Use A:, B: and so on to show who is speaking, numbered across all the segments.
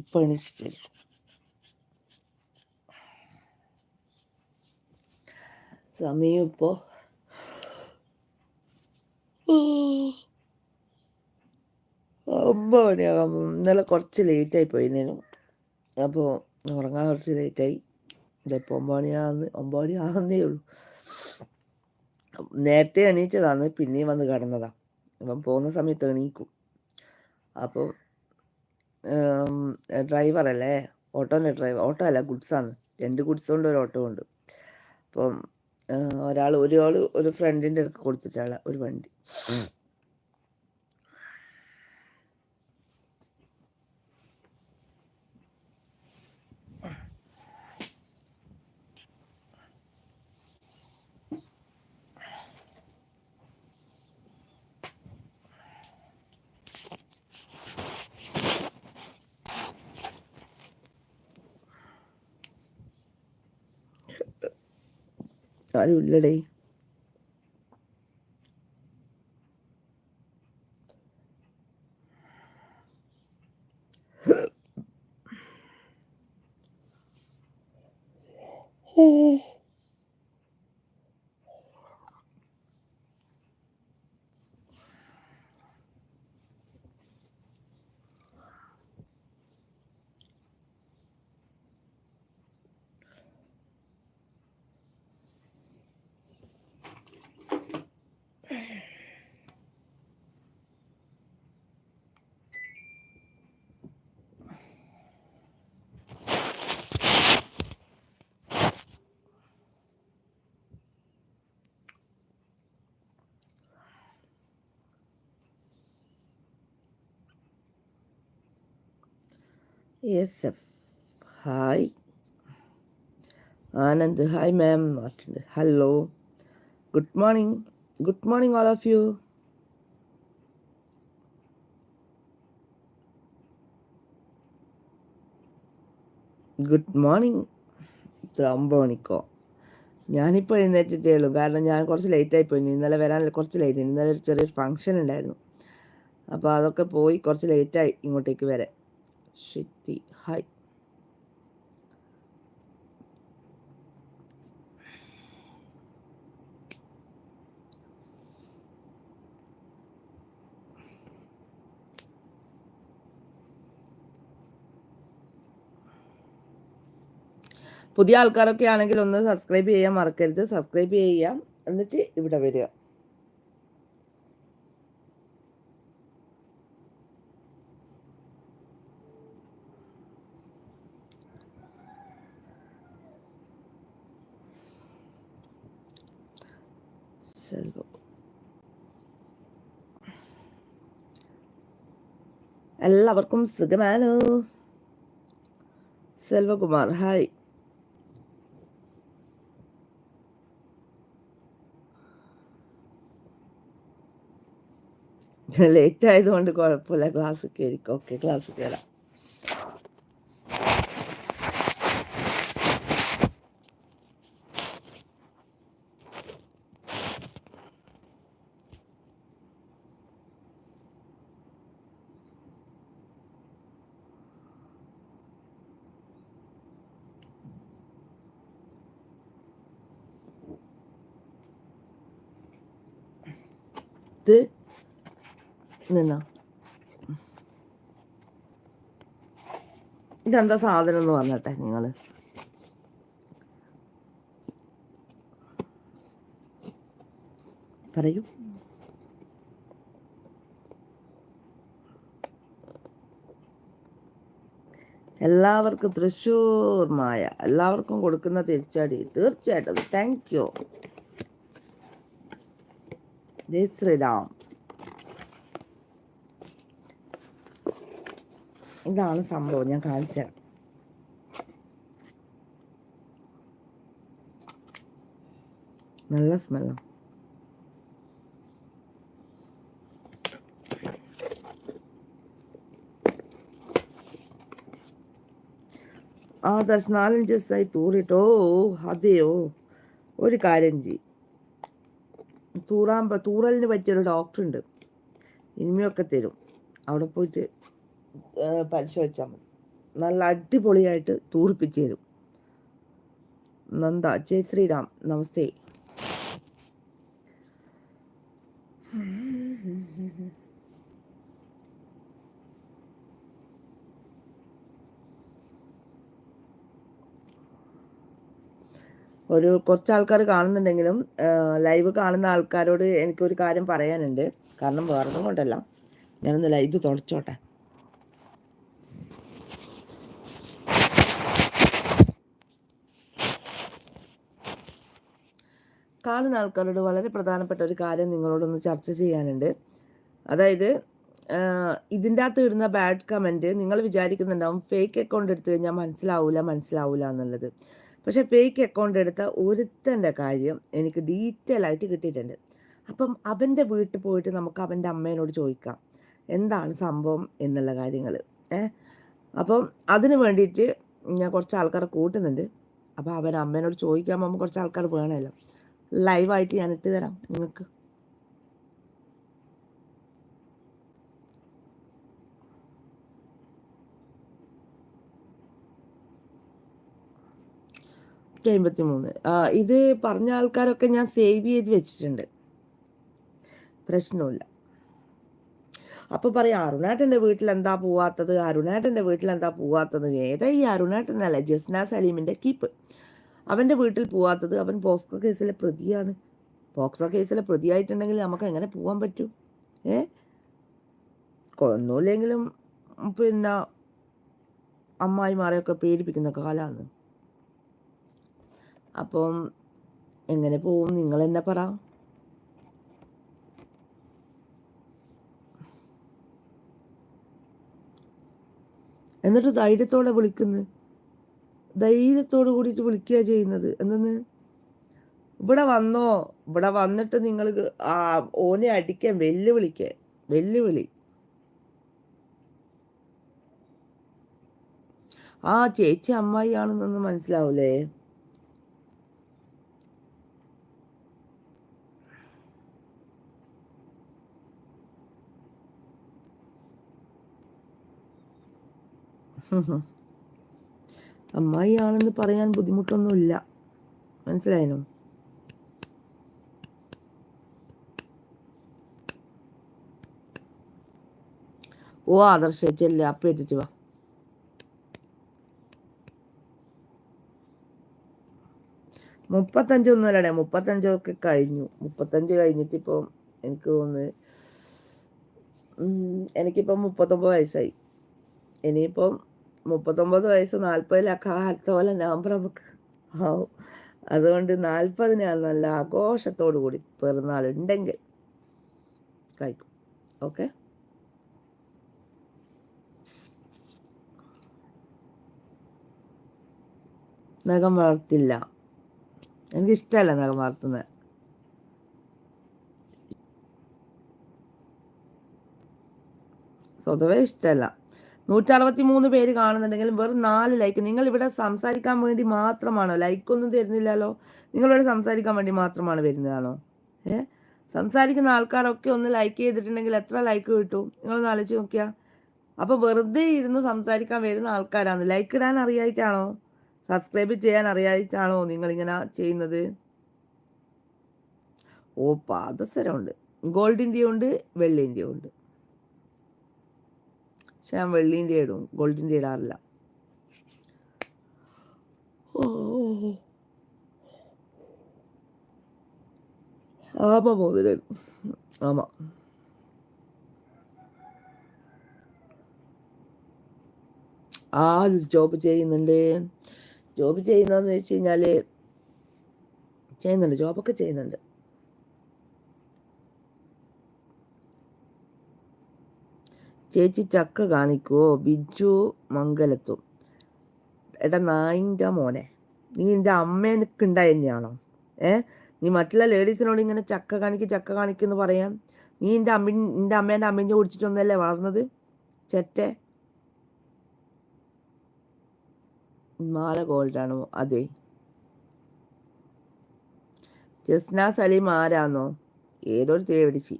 A: ഇപ്പം എണീച്ചിട്ടില്ല സമയം ഇപ്പോൾ ഒമ്പത് മണിയാകുമ്പോൾ ഇന്നലെ കുറച്ച് ലേറ്റായി പോയിന്നേനും അപ്പോൾ ഉറങ്ങാൻ കുറച്ച് ലേറ്റായി. ഇതിപ്പോൾ ഒമ്പത് മണിയാകുന്ന ഒമ്പത് മണിയാകുന്നേ ഉള്ളൂ. നേരത്തെ എണീച്ചതാണ് പിന്നെയും വന്ന് കിടന്നതാണ് അപ്പം പോകുന്ന സമയത്ത് എണീക്കും. അപ്പം ഡ്രൈവറല്ലേ? ഓട്ടോന്റെ ഡ്രൈവർ. ഓട്ടോ അല്ല ഗുഡ്സാണ് രണ്ട് ഗുഡ്സ് കൊണ്ട് ഒരു ഓട്ടോ ഉണ്ട്. അപ്പം ഒരാൾ ഒരാൾ ഒരു ഫ്രണ്ടിന്റെ അടുത്ത് കൊടുത്തിട്ടാണ് ഒരു വണ്ടി. ആരും S F hi Anand hi ma'am പറഞ്ഞിട്ടുണ്ട് hello good morning good morning all of you good morning ഒമ്പത് മണിക്കോ ഞാനിപ്പോൾ എഴുന്നേറ്റിട്ടേ ഉള്ളൂ കാരണം ഞാൻ കുറച്ച് ലേറ്റായി പോയി ഇന്നലെ വരാൻ കുറച്ച് ലേറ്റ് ഇന്നലെ ഒരു ചെറിയൊരു ഫംഗ്ഷൻ ഉണ്ടായിരുന്നു. അപ്പോൾ അതൊക്കെ പോയി കുറച്ച് ലേറ്റായി ഇങ്ങോട്ടേക്ക് വരാൻ. ശക്തി ഹായ് പുതിയ ആൾക്കാരൊക്കെ ആണെങ്കിൽ ഒന്ന് സബ്സ്ക്രൈബ് ചെയ്യാൻ മറക്കരുത്. സബ്സ്ക്രൈബ് ചെയ്യാം. എന്നിട്ട് ഇവിടെ വരിക. സെൽവം എല്ലാവർക്കും സുഖമാണോ? സെൽവകുമാർ ഹായ് ലേറ്റ് ആയതുകൊണ്ട് കുഴപ്പമില്ല ക്ലാസ് കയറിക്കും ഓക്കെ ക്ലാസ് കയറാം. ഇത് നിന്നോ. ഇതെന്താ സാധനം എന്ന് പറഞ്ഞട്ടെ നിങ്ങൾ പറയൂ. എല്ലാവർക്കും തൃശ്ശൂർ മായ എല്ലാവർക്കും കൊടുക്കുന്ന തിരിച്ചടി തീർച്ചയായിട്ടും. താങ്ക് യു ജയ് ശ്രീരാം ഇതാണ് സംഭവം ഞാൻ കാണിച്ചത് നല്ല സ്മെല്ലാണ് ആ. ദർശ നാലഞ്ച് ദിവസമായി തൂറിട്ടോ. അതെയോ? ഒരു കാര്യം ചെയ്യും. തൂറാൻ തൂറലിന് പറ്റിയൊരു ഡോക്ടറുണ്ട്. ഇനിമയൊക്കെ തരും. അവിടെ പോയിട്ട് പരിശോധിച്ചാൽ മതി. നല്ല അടിപൊളിയായിട്ട് തൂറിപ്പിച്ച് തരും. നന്ദ. ജയ് ശ്രീരാം. നമസ്തേ. ഒരു കുറച്ച് ആൾക്കാർ കാണുന്നുണ്ടെങ്കിലും ലൈവ് കാണുന്ന ആൾക്കാരോട് എനിക്കൊരു കാര്യം പറയാനുണ്ട്. കാരണം വേറൊന്നും കൊണ്ടല്ല. ഞാനൊന്ന് ലൈവ് തുടച്ചോട്ടെ. കാണുന്ന ആൾക്കാരോട് വളരെ പ്രധാനപ്പെട്ട ഒരു കാര്യം നിങ്ങളോടൊന്ന് ചർച്ച ചെയ്യാനുണ്ട്. അതായത് ഇതിന്റെ അകത്ത് ഇടുന്ന ബാഡ് കമന്റ് നിങ്ങൾ വിചാരിക്കുന്നുണ്ടാവും ഫേക്ക് അക്കൗണ്ട് എടുത്തു കഴിഞ്ഞാൽ മനസ്സിലാവില്ല മനസ്സിലാവില്ല എന്നുള്ളത്. പക്ഷേ പേയ്ക്ക് അക്കൗണ്ട് എടുത്ത ഒരുത്തന്റെ കാര്യം എനിക്ക് ഡീറ്റെയിൽ ആയിട്ട് കിട്ടിയിട്ടുണ്ട്. അപ്പം അവന്റെ വീട്ടിൽ പോയിട്ട് നമുക്ക് അവന്റെ അമ്മേനോട് ചോദിക്കാം. എന്താണ് സംഭവം എന്നുള്ള കാര്യങ്ങൾ. ഏ? അപ്പം അതിന് വേണ്ടിയിട്ട് ഞാൻ കുറച്ച് ആൾക്കാരെ കൂട്ടുന്നുണ്ട്. അപ്പോൾ അവൻ അമ്മേനോട് ചോദിക്കാൻ പോകുമ്പോൾ കുറച്ച് ആൾക്കാർ വേണമല്ലോ. ലൈവായിട്ട് ഞാൻ ഇട്ട് തരാം. നിങ്ങൾക്ക് അമ്പത്തി മൂന്ന് ഇത് പറഞ്ഞ ആൾക്കാരൊക്കെ ഞാൻ സേവ് ചെയ്ത് വെച്ചിട്ടുണ്ട്. പ്രശ്നമില്ല അപ്പൊ പറയാം അരുണേട്ടന്റെ വീട്ടിൽ എന്താ പോവാത്തത്? അരുണേട്ടന്റെ വീട്ടിൽ എന്താ പോവാത്തത്? ഏതാ ഈ അരുണേട്ടനല്ല ജസ്ന സലീമിന്റെ കീപ്പ്. അവന്റെ വീട്ടിൽ പോവാത്തത് അവൻ പോക്സോ കേസിലെ പ്രതിയാണ്. പോക്സോ കേസിലെ പ്രതിയായിട്ടുണ്ടെങ്കിൽ നമുക്ക് എങ്ങനെ പോകാൻ പറ്റൂ? ഏ? കൊന്നൂല്ലെങ്കിലും പിന്നെ അമ്മായിമാരെയൊക്കെ പേടിപ്പിക്കുന്ന കാലമാണ് അപ്പം എങ്ങനെ പോവും? നിങ്ങൾ എന്നെ പറ? എന്നിട്ട് ധൈര്യത്തോടെ വിളിക്കുന്നു. ധൈര്യത്തോട് കൂടിയിട്ട് വിളിക്കുക ചെയ്യുന്നത്. എന്തെന്ന്? ഇവിടെ വന്നോ? ഇവിടെ വന്നിട്ട് നിങ്ങൾ ആ ഓനെ അടിക്കാൻ വെല്ലുവിളിക്ക. വെല്ലുവിളി. ആ ചേച്ചി അമ്മായി ആണെന്നൊന്നും മനസ്സിലാവൂലേ? അമ്മായി ആണെന്ന് പറയാൻ ബുദ്ധിമുട്ടൊന്നുമില്ല. മനസ്സിലായനോ? ഓ ആദർശ ചെല്ല അപ്പ ഏറ്റിട്ട് വാ. മുപ്പത്തഞ്ചൊന്നും അല്ലടേ മുപ്പത്തഞ്ചൊക്കെ കഴിഞ്ഞു. മുപ്പത്തഞ്ച് കഴിഞ്ഞിട്ട് ഇപ്പം എനിക്ക് തോന്നുന്നു എനിക്കിപ്പം മുപ്പത്തൊമ്പത് വയസ്സായി. ഇനിയിപ്പം മുപ്പത്തൊമ്പത് വയസ്സ് നാൽപ്പതിലൊക്കെ അടുത്ത പോലെ നവംബർ നമുക്ക് ആവും അതുകൊണ്ട് നാൽപ്പതിനാണ് നല്ല ആഘോഷത്തോടു കൂടി പിറന്നാൾ ഉണ്ടെങ്കിൽ കഴിക്കും. ഓക്കെ? നഖം വളർത്തില്ല. എനിക്കിഷ്ടമല്ല നഖം വളർത്തുന്നത് സ്വതവേ ഇഷ്ടമല്ല നൂറ്ററുപത്തി മൂന്ന് പേര് കാണുന്നുണ്ടെങ്കിൽ വെറും നാല് ലൈക്ക് നിങ്ങൾ ഇവിടെ സംസാരിക്കാൻ വേണ്ടി മാത്രമാണോ? ലൈക്ക് ലൈക്കൊന്നും തരുന്നില്ലല്ലോ. നിങ്ങളിവിടെ സംസാരിക്കാൻ വേണ്ടി മാത്രമാണ് വരുന്നതാണോ? ഏ? സംസാരിക്കുന്ന ആൾക്കാരൊക്കെ ഒന്ന് ലൈക്ക് ചെയ്തിട്ടുണ്ടെങ്കിൽ എത്ര ലൈക്ക് കിട്ടും? നിങ്ങളൊന്ന് ആലോചിച്ച് നോക്കിയാൽ അപ്പോൾ വെറുതെ ഇരുന്ന് സംസാരിക്കാൻ വരുന്ന ആൾക്കാരാണ്. ലൈക്ക് ഇടാൻ അറിയായിട്ടാണോ? സബ്സ്ക്രൈബ് ചെയ്യാൻ അറിയായിട്ടാണോ നിങ്ങൾ ഇങ്ങനെ ചെയ്യുന്നത്? ഓ പാദസരമുണ്ട്. ഗോൾഡിന്റെ ഉണ്ട് വെള്ളിന്റെ ഉണ്ട് പക്ഷെ ഞാൻ വെള്ളീന്റെ ഇടും ഗോൾഡിന്റെ ഇടാറില്ല. ആമ മുതലൻ ആമ. ആ ജോബ് ചെയ്യുന്നുണ്ട്? ജോബ് ചെയ്യുന്നതെന്ന് വെച്ച് കഴിഞ്ഞാൽ ചെയ്യുന്നുണ്ട് ജോബൊക്കെ ചെയ്യുന്നുണ്ട്. ചേച്ചി ചക്ക കാണിക്കുവോ? ബിജു മംഗലത്തും. എടാ നായിന്റെ മോനെ. നീ എന്റെ അമ്മേനൊക്കെ ഉണ്ടായിരുന്നാണോ ഏ? നീ മറ്റുള്ള ലേഡീസിനോട് ഇങ്ങനെ ചക്ക കാണിക്ക് ചക്ക കാണിക്കുമെന്ന് പറയാം? നീ എന്റെ അമ്മി എന്റെ അമ്മേന്റെ അമ്മേന്റെ കുടിച്ചിട്ടൊന്നല്ലേ വളർന്നത്? ചെറ്റെ. മാല ഗോൾഡാണോ അതെ. ജസ്ന സലീം ആരാന്നോ? ഏതൊരു തേടിച്ചി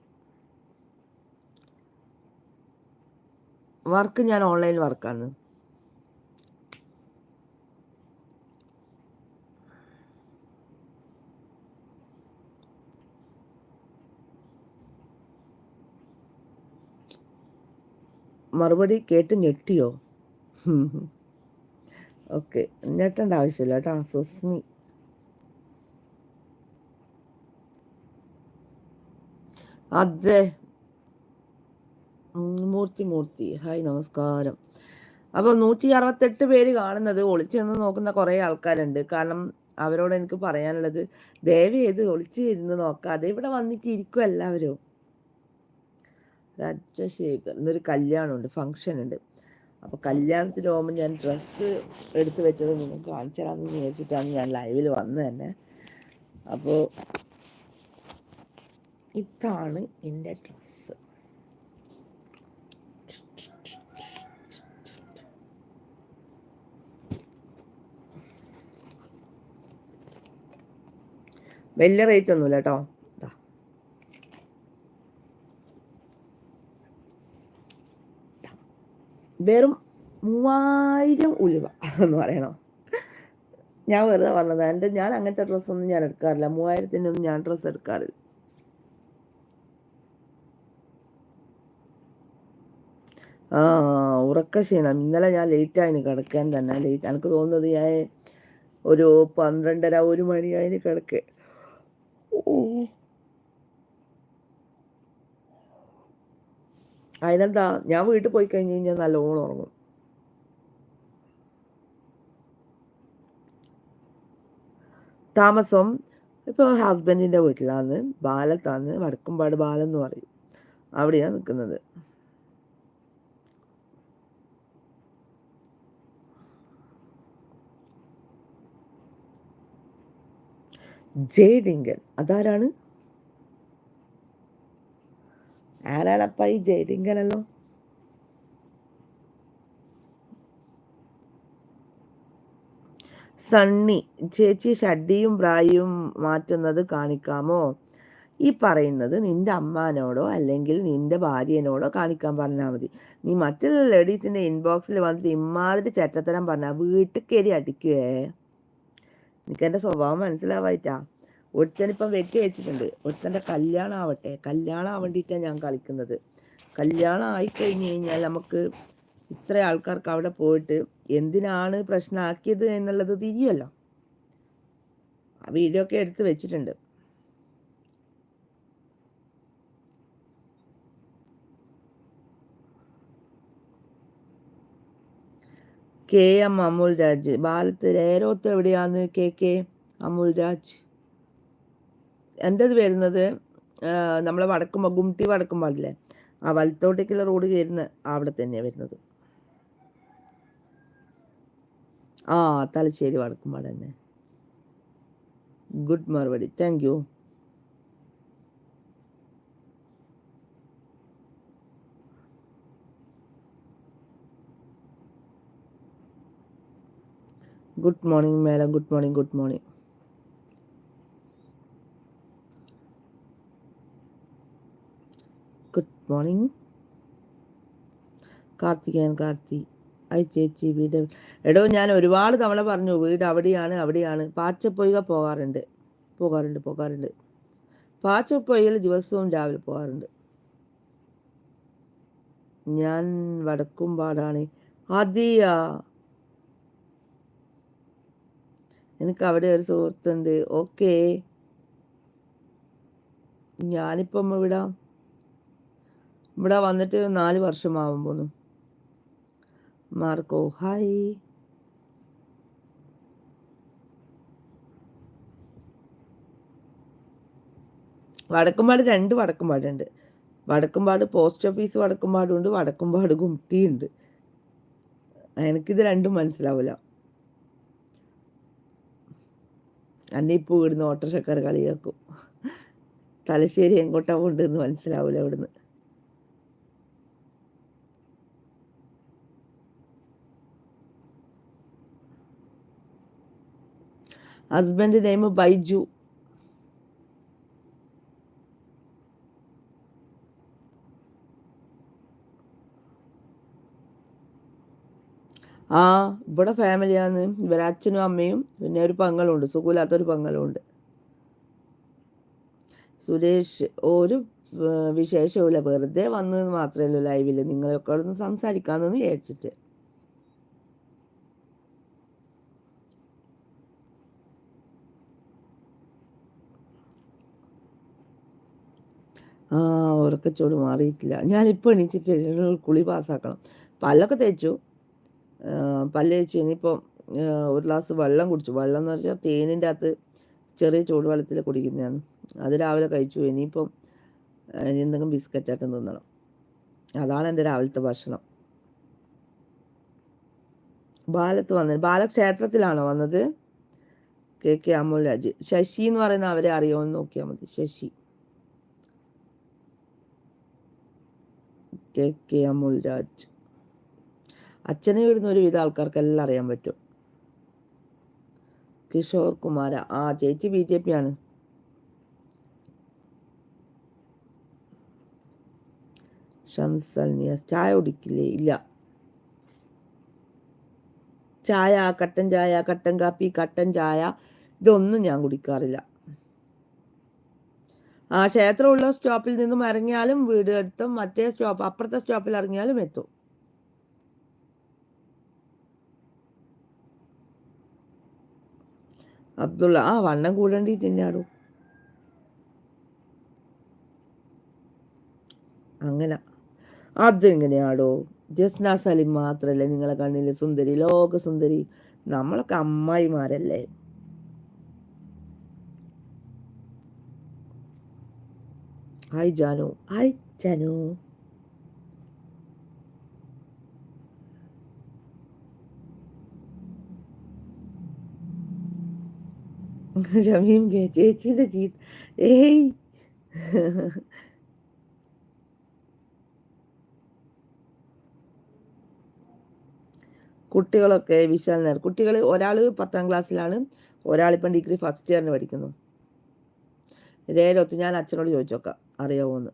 A: വർക്ക് ഞാൻ ഓൺലൈൻ വർക്കാണ്. മറുപടി കേട്ട് ഞെട്ടിയോ? ഓക്കെ ഞെട്ടേണ്ട ആവശ്യമില്ല കേട്ടോ സുസ്മി. അതെ മൂർത്തി മൂർത്തി. ഹായ് നമസ്കാരം. അപ്പോൾ നൂറ്റി അറുപത്തെട്ട് പേര് കാണുന്നത് ഒളിച്ചെന്ന് നോക്കുന്ന കുറേ ആൾക്കാരുണ്ട്. കാരണം അവരോട് എനിക്ക് പറയാനുള്ളത് ദയവ് ചെയ്ത് ഒളിച്ചു ഇരുന്ന് നോക്കാതെ ഇവിടെ വന്നിട്ട് ഇരിക്കും എല്ലാവരും. രാജശേഖർ. ഇന്നൊരു കല്യാണമുണ്ട് ഫങ്ഷൻ ഉണ്ട് അപ്പോൾ കല്യാണത്തിന് പോകുമ്പോൾ ഞാൻ ഡ്രസ്സ് എടുത്തു വെച്ചത് നിങ്ങൾക്ക് കാണിച്ചു തരാമെന്ന് വിചാരിച്ചിട്ടാണ് ഞാൻ ലൈവിൽ വന്നത് തന്നെ. അപ്പോൾ ഇതാണ് എന്റെ ഡ്രസ്സ്. വലിയ റേറ്റ് ഒന്നുമില്ല കേട്ടോ വെറും മൂവായിരം ഉലുവ എന്ന് പറയണോ? ഞാൻ വെറുതെ പറഞ്ഞത്. എന്റെ ഞാൻ അങ്ങനത്തെ ഡ്രസ്സൊന്നും ഞാൻ എടുക്കാറില്ല. മൂവായിരത്തിന്റെ ഒന്നും ഞാൻ ഡ്രസ്സ് എടുക്കാറില്ല. ആ ഉറക്ക ക്ഷീണം. ഇന്നലെ ഞാൻ ലേറ്റായിന് കിടക്കാൻ തന്നെ. ലേറ്റ് എനിക്ക് തോന്നുന്നത് ഞാൻ ഒരു പന്ത്രണ്ടര ഒരു മണിയായിന് കിടക്കേ. അതിനെന്താ? ഞാൻ വീട്ടിൽ പോയി കഴിഞ്ഞ് കഴിഞ്ഞാൽ നല്ലോണം ഉറങ്ങും. താമസം ഇപ്പോൾ ഹസ്ബൻഡിന്റെ വീട്ടിലാണ് ബാലത്താണ് വടക്കുംപാട് ബാലം എന്ന് പറയും. അവിടെയാണ് നിൽക്കുന്നത് ജയഡിങ്കൻ അതാരാണ്? ആരാണപ്പ ഈ ജയലിംഗനല്ലോ? സണ്ണി ചേച്ചി ഷഡ്ഡിയും ബ്രായും മാറ്റുന്നത് കാണിക്കാമോ? ഈ പറയുന്നത് നിന്റെ അമ്മാനോടോ അല്ലെങ്കിൽ നിന്റെ ഭാര്യനോടോ കാണിക്കാൻ പറഞ്ഞാൽ മതി. നീ മറ്റുള്ള ലേഡീസിന്റെ ഇൻബോക്സിൽ വന്നിട്ട് ഇമാതിരി ചേട്ടത്തരം പറഞ്ഞാൽ വീട്ടിൽ കയറി അടിക്കുവേ. എനിക്ക് എന്റെ സ്വഭാവം മനസ്സിലാവായിട്ടാ. ഒരുത്തനിപ്പം വെട്ടി വെച്ചിട്ടുണ്ട്. ഒരുത്തന്റെ കല്യാണം ആവട്ടെ കല്യാണം ആവേണ്ടിയിട്ടാണ് ഞാൻ കളിക്കുന്നത്. കല്യാണം ആയിക്കഴിഞ്ഞ് കഴിഞ്ഞാൽ നമുക്ക് ഇത്ര ആൾക്കാർക്ക് അവിടെ പോയിട്ട് എന്തിനാണ് പ്രശ്നമാക്കിയത് എന്നുള്ളത് തിരിയല്ലോ ആ വീഡിയോ ഒക്കെ എടുത്ത് വെച്ചിട്ടുണ്ട്. കെ എം അമുൽ രാജ് ബാലത്ത് രേരോത്ത് എവിടെയാന്ന് കെ കെ അമുൽ രാജ് എന്റെത് വരുന്നത് നമ്മളെ വടക്കുമ്പോൾ ഗുംട്ടി വടക്കുമ്പോഴല്ലേ ആ വലത്തോട്ടേക്കുള്ള റോഡ് കയറുന്ന അവിടെ തന്നെയാണ് വരുന്നത്. ആ തലശ്ശേരി വടക്കുമ്പോൾ തന്നെ. ഗുഡ് മറുപടി thank you good morning madam good morning good morning good morning Karthikeyan Karthi. I ചേച്ചി വീട്. എടോ ഞാൻ ഒരുപാട് തവണ പറഞ്ഞു വീട് അവിടെയാണ് അവിടെയാണ്. പാച്ചപ്പൊയ്ക പോകാറുണ്ട്. പോകാറുണ്ട് പോകാറുണ്ട്. പാച്ചപ്പൊയ്യൽ ദിവസവും രാവിലെ പോകാറുണ്ട്. ഞാൻ വടക്കുംപാടാണ്. അതെയാ എനിക്ക് അവിടെ ഒരു സുഹൃത്തുണ്ട്. ഓക്കെ. ഞാനിപ്പം ഇവിടെ. ഇവിടെ വന്നിട്ട് നാല് വർഷമാവാൻ പോന്നു. Marco hi. വടക്കുംപാട് രണ്ട് വടക്കുംപാടുണ്ട്. വടക്കുംപാട് പോസ്റ്റ് ഓഫീസ് വടക്കുംപാടുണ്ട് വടക്കുംപാട് ഗുംട്ടിയുണ്ട് എനിക്കിത് രണ്ടും മനസ്സിലാവില്ല അന്നെ ഇപ്പോൾ ഇവിടുന്ന് ഓട്ടോറിക്ഷക്കാർ കളിയാക്കും തലശ്ശേരി എങ്ങോട്ടാ കൊണ്ടെന്ന് മനസ്സിലാവില്ല ഇവിടുന്ന്. Husband name Baiju. ആ ഇവിടെ ഫാമിലിയാണ് ഇവരെ അച്ഛനും അമ്മയും പിന്നെ ഒരു പങ്ങളുണ്ട്. സുഖമില്ലാത്തൊരു പങ്ങളുണ്ട്. സുരേഷ് ഒരു വിശേഷവുമില്ല. വെറുതെ വന്നു മാത്രമേ ഉള്ളൂ ലൈവിൽ നിങ്ങളൊക്കെ ഒന്ന് സംസാരിക്കാമെന്ന് വിചാരിച്ചിട്ട്. ആ ഉറക്കച്ചോട് മാറിയിട്ടില്ല. ഞാനിപ്പോൾ എണീച്ചിട്ട് കുളി പാസ്സാക്കണം. പല്ലൊക്കെ തേച്ചു. ആ, പല്ല് തേച്ച് ഇനിയിപ്പം ഒരു ഗ്ലാസ് വെള്ളം കുടിച്ചു. വെള്ളം എന്ന് വെച്ചാൽ തേനിന്റെ അകത്ത് ചെറിയ ചൂടുവെള്ളത്തിൽ കുടിക്കുന്നതാണ്. അത് രാവിലെ കഴിച്ചു. ഇനിയിപ്പം ഇനി എന്തെങ്കിലും ബിസ്ക്കറ്റായിട്ട് തിന്നണം. അതാണ് എന്റെ രാവിലത്തെ ഭക്ഷണം. ബാലത്ത് വന്നത്. ബാലക്ഷേത്രത്തിലാണോ വന്നത്? കെ കെ അമോൽ രാജ് ശശി എന്ന് പറയുന്ന അവരെ അറിയുമെന്ന് നോക്കിയാൽ മതി. ശശി. കെ കെ അമോൽ രാജ് അച്ഛനെ വിടുന്ന ഒരുവിധ ആൾക്കാർക്ക് എല്ലാം അറിയാൻ പറ്റും. കിഷോർ കുമാര. ആ ചേച്ചി ബി ജെ പി ആണ്. ഷംസൽ ചായ കുടിക്കില്ലേ? ഇല്ല. ചായ കട്ടൻ ചായ കട്ടൻ കാപ്പി കട്ടൻ ചായ ഇതൊന്നും ഞാൻ കുടിക്കാറില്ല. ആ ക്ഷേത്രമുള്ള സ്റ്റോപ്പിൽ നിന്നും ഇറങ്ങിയാലും വീട് അടുത്തും മറ്റേ സ്റ്റോപ്പ് അപ്പുറത്തെ സ്റ്റോപ്പിൽ ഇറങ്ങിയാലും എത്തും. അബ്ദുള്ള ആ വണ്ണം കൂടേണ്ടി തിന്നാടു അങ്ങനെ. അതെങ്ങനെയാടോ ജസ്ന സലിം മാത്രല്ലേ നിങ്ങളെ കണ്ണിൽ സുന്ദരി ലോക സുന്ദരി നമ്മളൊക്കെ അമ്മായിമാരല്ലേ? ഹായ് ജാനു. ഹായ് ജാനു. ഷമീം ചേച്ചിയുടെ ചീത്ത ഏയ് കുട്ടികളൊക്കെ വിശാൽ നേർ. കുട്ടികൾ ഒരാൾ പത്താം ക്ലാസ്സിലാണ്. ഒരാളിപ്പം ഡിഗ്രി ഫസ്റ്റ് ഇയറിന് പഠിക്കുന്നു. രേരൊത്ത് ഞാൻ അച്ഛനോട് ചോദിച്ചോക്കാം. അറിയാവോന്ന്.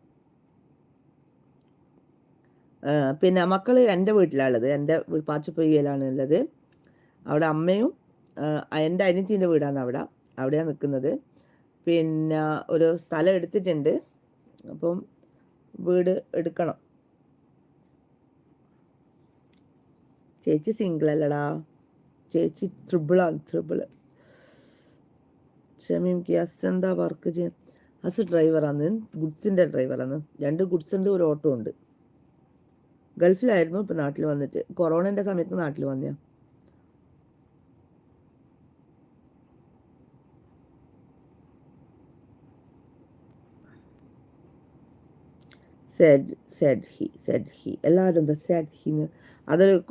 A: പിന്നെ മക്കൾ എന്റെ വീട്ടിലാണുള്ളത് എന്റെ പാച്ചപ്പൊയ്യയിലാണ് ഉള്ളത് അവിടെ അമ്മയും എന്റെ അനിയത്തിന്റെ വീടാണ് അവിടെ. അവിടെയാണ് നിൽക്കുന്നത് പിന്നെ ഒരു സ്ഥലം എടുത്തിട്ടുണ്ട്. അപ്പം വീട് എടുക്കണം. ചേച്ചി സിംഗിൾ അല്ലടാ. ചേച്ചി ത്രിബിളാണ് ത്രിബിൾ ഷമീം അസ് എന്താ വർക്ക് ചെയ്യാൻ അസ് ഡ്രൈവറാണ് ഗുഡ്സിന്റെ ഡ്രൈവറാണ് രണ്ട് ഗുഡ്സ് ഉണ്ട് ഒരു ഓട്ടോ ഉണ്ട്. ഗൾഫിലായിരുന്നു ഇപ്പം നാട്ടിൽ വന്നിട്ട്. കൊറോണന്റെ സമയത്ത് നാട്ടിൽ വന്നയാ said said he said he എല്ലാവരും എന്താ സെഡ് ഹിന്ന് അതൊരു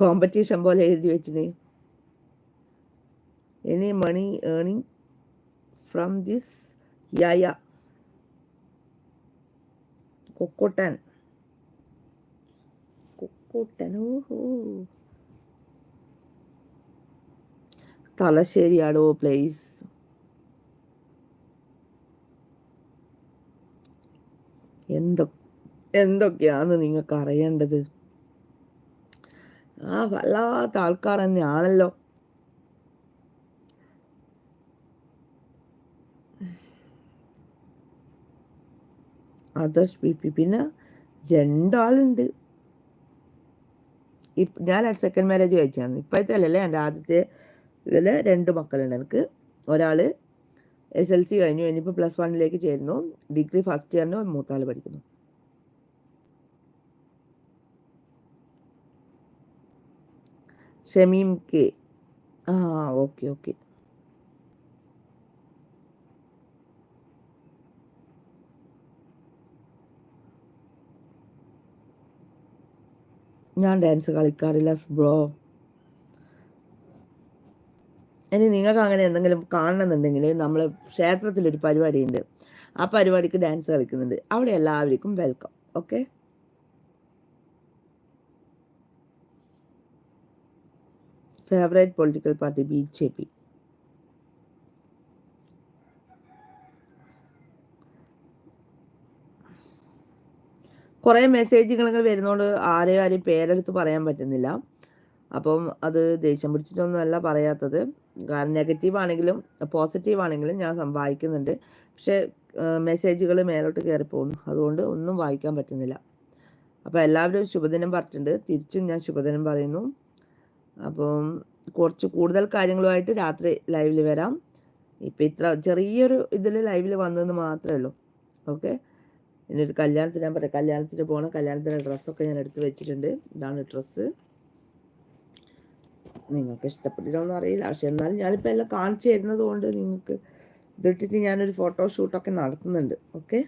A: കോമ്പറ്റീഷൻ പോലെ എഴുതി വെച്ചിന്. എനി മണി ഏണിങ് ഫ്രം ദിസ് യായ കൊക്കോട്ടൻ. കൊക്കോട്ടൻ ഓഹോ. തലശ്ശേരിയാടോ പ്ലേസ് എന്തൊ എന്തൊക്കെയാന്ന് നിങ്ങൾക്ക് അറിയേണ്ടത്? ആ വല്ലാത്ത ആൾക്കാർ തന്നെയാണല്ലോ. അതർസ് ബി പി പിന്നെ രണ്ടാളുണ്ട്. ഞാൻ സെക്കൻഡ് മാരേജ് കഴിച്ചാണ് ഇപ്പോഴത്തെ അല്ലല്ലേ എന്റെ ആദ്യത്തെ ഇതിൽ രണ്ട് മക്കളുണ്ട് എനിക്ക്. ഒരാൾ എസ് എൽ സി കഴിഞ്ഞു ഇനിയിപ്പോൾ പ്ലസ് വണ്ണിലേക്ക് ചേരുന്നു. ഡിഗ്രി ഫസ്റ്റ് ഇയറിന് മൂത്താൾ പഠിക്കുന്നു. ഷമീം കെ ആ ഓക്കെ ഓക്കെ ഞാൻ ഡാൻസ് കളിക്കാറില്ല ബ്രോ ഇനി നിങ്ങൾക്ക് അങ്ങനെ എന്തെങ്കിലും കാണണമെന്നുണ്ടെങ്കിൽ നമ്മൾ ക്ഷേത്രത്തിലൊരു പരിപാടിയുണ്ട്. ആ പരിപാടിക്ക് ഡാൻസ് കളിക്കുന്നുണ്ട്. അവിടെ എല്ലാവർക്കും welcome okay favourite political party B J P കുറേ മെസ്സേജുകൾ വരുന്നതുകൊണ്ട് ആരെയും ആരെയും പേരെടുത്ത് പറയാൻ പറ്റുന്നില്ല. അപ്പം അത് ദേഷ്യം പിടിച്ചിട്ടൊന്നുമല്ല പറയാത്തത്. കാരണം നെഗറ്റീവ് ആണെങ്കിലും പോസിറ്റീവ് ആണെങ്കിലും ഞാൻ വായിക്കുന്നുണ്ട്. പക്ഷേ മെസ്സേജുകൾ മേലോട്ട് കയറി പോകുന്നു അതുകൊണ്ട് ഒന്നും വായിക്കാൻ പറ്റുന്നില്ല. അപ്പോൾ എല്ലാവരും ശുഭദിനം പറഞ്ഞിട്ടുണ്ട്. തിരിച്ചും ഞാൻ ശുഭദിനം പറയുന്നു. അപ്പം കുറച്ച് കൂടുതൽ കാര്യങ്ങളുമായിട്ട് രാത്രി ലൈവിൽ വരാം. ഇപ്പം ഇത്ര ചെറിയൊരു ഇതിൽ ലൈവിൽ വന്നതെന്ന് മാത്രമേ ഉള്ളൂ. ഓക്കെ? പിന്നെ ഒരു കല്യാണത്തിന് ഞാൻ പറയാം. കല്യാണത്തിന് പോകണം. കല്യാണത്തിന്റെ ഡ്രസ്സൊക്കെ ഞാൻ എടുത്ത് വെച്ചിട്ടുണ്ട്. ഇതാണ് ഡ്രസ്സ്. നിങ്ങൾക്ക് ഇഷ്ടപ്പെട്ടിട്ടൊന്നും അറിയില്ല. പക്ഷെ എന്നാലും ഞാനിപ്പോൾ എല്ലാം കാണിച്ചു തരുന്നത് കൊണ്ട് നിങ്ങൾക്ക് ഇതിട്ടിട്ട് ഞാനൊരു ഫോട്ടോഷൂട്ടൊക്കെ നടത്തുന്നുണ്ട്. ഓക്കെ?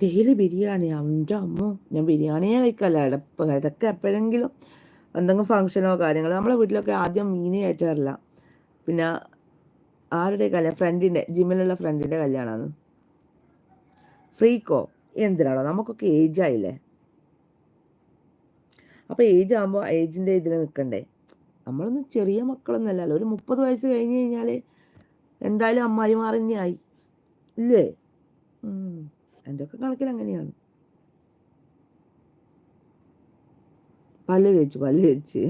A: ഡെയിലി ബിരിയാണി എന്റെ അമ്മോ ഞാൻ ബിരിയാണിയെ കഴിക്കല്ല ഇടപ്പ് ഇടയ്ക്ക് എപ്പോഴെങ്കിലും എന്തെങ്കിലും ഫംഗ്ഷനോ കാര്യങ്ങളോ നമ്മളെ വീട്ടിലൊക്കെ ആദ്യം മീനെ കയറ്റാറില്ല പിന്നെ ആരുടെ കല്യാണം ഫ്രണ്ടിന്റെ ജിമ്മിലുള്ള ഫ്രണ്ടിന്റെ കല്യാണമാണ് ഫ്രീക്കോ? എന്തിനാണോ? നമുക്കൊക്കെ ഏജ് ആയില്ലേ? അപ്പോൾ ഏജ് ആകുമ്പോൾ ഏജിന്റെ ഇതിൽ നിൽക്കണ്ടേ നമ്മളൊന്നും ചെറിയ മക്കളൊന്നല്ലല്ലോ ഒരു മുപ്പത് വയസ്സ് കഴിഞ്ഞ് കഴിഞ്ഞാൽ എന്തായാലും അമ്മായി മാറിഞ്ഞായി ഇല്ലേ? എന്റെ ഒക്കെ കണക്കിൽ അങ്ങനെയാണ്. പല്ല് തേച്ചു പല്ല് തേച്ച്.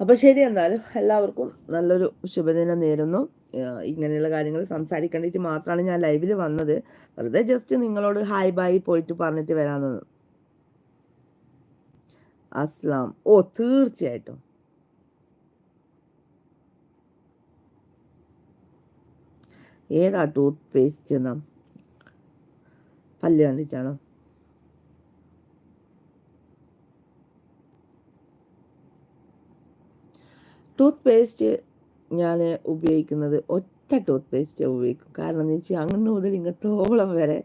A: അപ്പൊ ശരി എന്നാലും എല്ലാവർക്കും നല്ലൊരു ശുഭദിനം നേരുന്നു. ഇങ്ങനെയുള്ള കാര്യങ്ങൾ സംസാരിക്കേണ്ടിട്ട് മാത്രമാണ് ഞാൻ ലൈവിൽ വന്നത്. വെറുതെ ജസ്റ്റ് നിങ്ങളോട് ഹായ് ബായ് പോയിട്ട് പറഞ്ഞിട്ട് വരാമെന്ന് അസ്ലാം. ഓ തീർച്ചയായിട്ടും. ഏതാ ടൂത്ത് പേസ്റ്റ് എന്നാ പല്ല് കണ്ടിട്ടാണോ ടൂത്ത് പേസ്റ്റ് ഞാൻ ഉപയോഗിക്കുന്നത് ഒറ്റ ടൂത്ത് പേസ്റ്റ് ഉപയോഗിക്കും. കാരണം എന്ന് വെച്ചാൽ അങ്ങനെ മുതൽ ഇങ്ങത്തോളം വരെ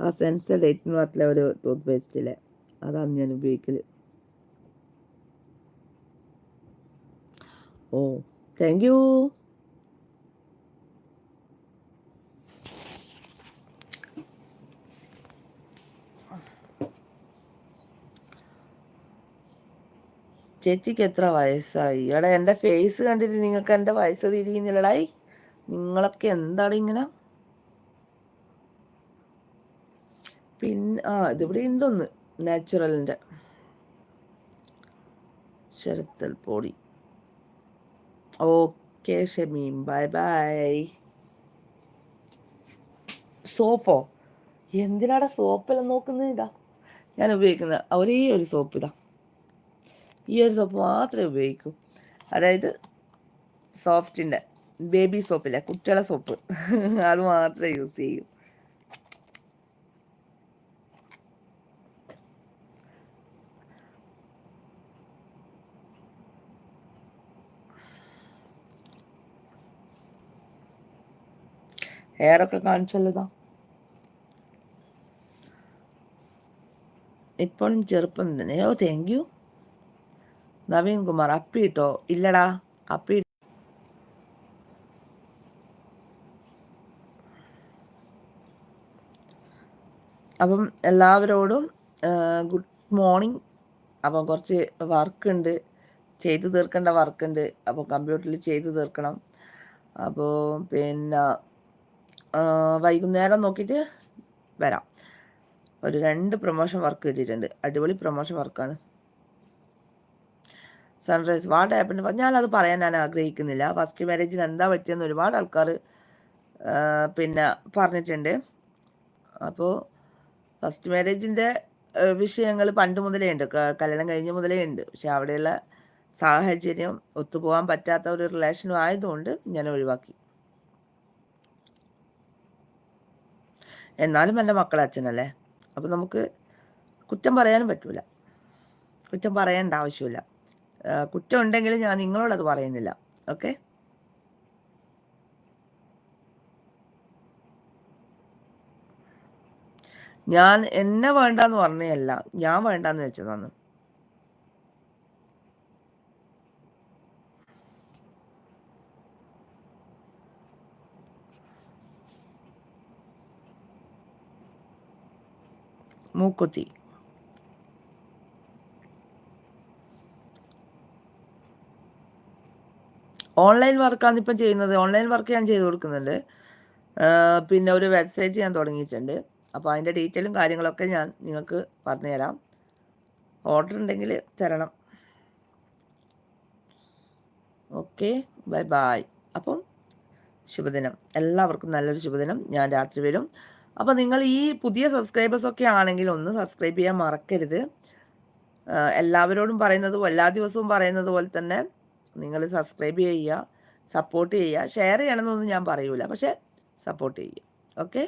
A: ആ സെൻസർ ഡേറ്റ് എന്ന് പറഞ്ഞിട്ടുള്ള ഒരു ടൂത്ത് പേസ്റ്റിലെ അതാണ് ഞാൻ ഉപയോഗിക്കൽ ഓ താങ്ക് യു ചേച്ചിക്ക് എത്ര വയസ്സായി? എടാ എന്റെ ഫേസ് കണ്ടിട്ട് നിങ്ങൾക്ക് എന്റെ വയസ്സ് തിരിയുന്നില്ലടായി നിങ്ങളൊക്കെ എന്താണ് ഇങ്ങനെ? പിന്നെ ആ ഇതിവിടെ ഉണ്ടൊന്ന് നാച്ചുറലിന്റെ ശരത്തൽ പൊടി. ഓക്കെ ഷമീം ബൈ ബൈ സോപ്പോ എന്തിനാടാ സോപ്പെല്ലാം നോക്കുന്നത് ഇതാ? ഞാൻ ഉപയോഗിക്കുന്നത് ഒരേ ഒരു സോപ്പ് ഇതാ. ഈ ഒരു സോപ്പ് മാത്രമേ ഉപയോഗിക്കൂ. അതായത് സോഫ്റ്റിന്റെ ബേബി സോപ്പില്ല കുട്ടികളെ സോപ്പ്. അത് മാത്രമേ യൂസ് ചെയ്യൂ. ഹെയറൊക്കെ കാണിച്ചല്ലോ ഇപ്പോഴും ചെറുപ്പം തന്നെ. ഓ താങ്ക് യു നവീൻ കുമാർ അപ്പിട്ടോ ഇല്ലടാ അപ്പി അപ്പം എല്ലാവരോടും ഗുഡ് മോർണിംഗ് അപ്പം കുറച്ച് വർക്ക് ഉണ്ട് ചെയ്തു തീർക്കേണ്ട വർക്ക് ഉണ്ട് അപ്പോൾ കമ്പ്യൂട്ടറിൽ ചെയ്തു തീർക്കണം. അപ്പോൾ പിന്നെ വൈകുന്നേരം നോക്കിയിട്ട് വരാം. ഒരു രണ്ട് പ്രൊമോഷൻ വർക്ക് കിട്ടിയിട്ടുണ്ട്. അടിപൊളി പ്രൊമോഷൻ വർക്കാണ് സൺറൈസ് വാട്ട് ഹാപ്പൻ ഞാനത് പറയാൻ ഞാൻ ആഗ്രഹിക്കുന്നില്ല. ഫസ്റ്റ് മാരേജിന് എന്താ പറ്റിയെന്ന് ഒരുപാട് ആൾക്കാർ പിന്നെ പറഞ്ഞിട്ടുണ്ട്. അപ്പോൾ ഫസ്റ്റ് മാരേജിന്റെ വിഷയങ്ങൾ പണ്ട് മുതലേ ഉണ്ട്. കല്യാണം കഴിഞ്ഞ മുതലേ ഉണ്ട്. പക്ഷെ അവിടെയുള്ള സാഹചര്യം ഒത്തുപോകാൻ പറ്റാത്ത ഒരു റിലേഷനും ആയതുകൊണ്ട് ഞാൻ ഒഴിവാക്കി. എന്നാലും എന്റെ മക്കളെ അച്ഛനല്ലേ അപ്പം നമുക്ക് കുറ്റം പറയാനും പറ്റൂല. കുറ്റം പറയേണ്ട ആവശ്യമില്ല. കുറ്റം ഉണ്ടെങ്കിൽ ഞാൻ നിങ്ങളോടത് പറയുന്നില്ല. ഓക്കെ? ഞാൻ എന്നെ വേണ്ടെന്ന് പറഞ്ഞതല്ല ഞാൻ വേണ്ടെന്ന് വെച്ചതാണ്. മൂക്കുത്തി. ഓൺലൈൻ വർക്കാണ് ഇപ്പം ചെയ്യുന്നത്. ഓൺലൈൻ വർക്ക് ഞാൻ ചെയ്തു കൊടുക്കുന്നുണ്ട്. പിന്നെ ഒരു വെബ്സൈറ്റ് ഞാൻ തുടങ്ങിയിട്ടുണ്ട്. അപ്പോൾ അതിന്റെ ഡീറ്റെയിലും കാര്യങ്ങളൊക്കെ ഞാൻ നിങ്ങൾക്ക് പറഞ്ഞുതരാം. ഓർഡർ ഉണ്ടെങ്കിൽ തരണം. ഓക്കെ ബൈ ബായ് അപ്പം ശുഭദിനം. എല്ലാവർക്കും നല്ലൊരു ശുഭദിനം. ഞാൻ രാത്രി വരും. അപ്പോൾ നിങ്ങൾ ഈ പുതിയ സബ്സ്ക്രൈബേഴ്സൊക്കെ ആണെങ്കിൽ ഒന്ന് സബ്സ്ക്രൈബ് ചെയ്യാൻ മറക്കരുത്. എല്ലാവരോടും പറയുന്നത് എല്ലാ ദിവസവും പറയുന്നത് പോലെ തന്നെ നിങ്ങൾ സബ്സ്ക്രൈബ് ചെയ്യുക സപ്പോർട്ട് ചെയ്യുക ഷെയർ ചെയ്യണമെന്നൊന്നും ഞാൻ പറയൂല. പക്ഷേ സപ്പോർട്ട് ചെയ്യുക. ഓക്കെ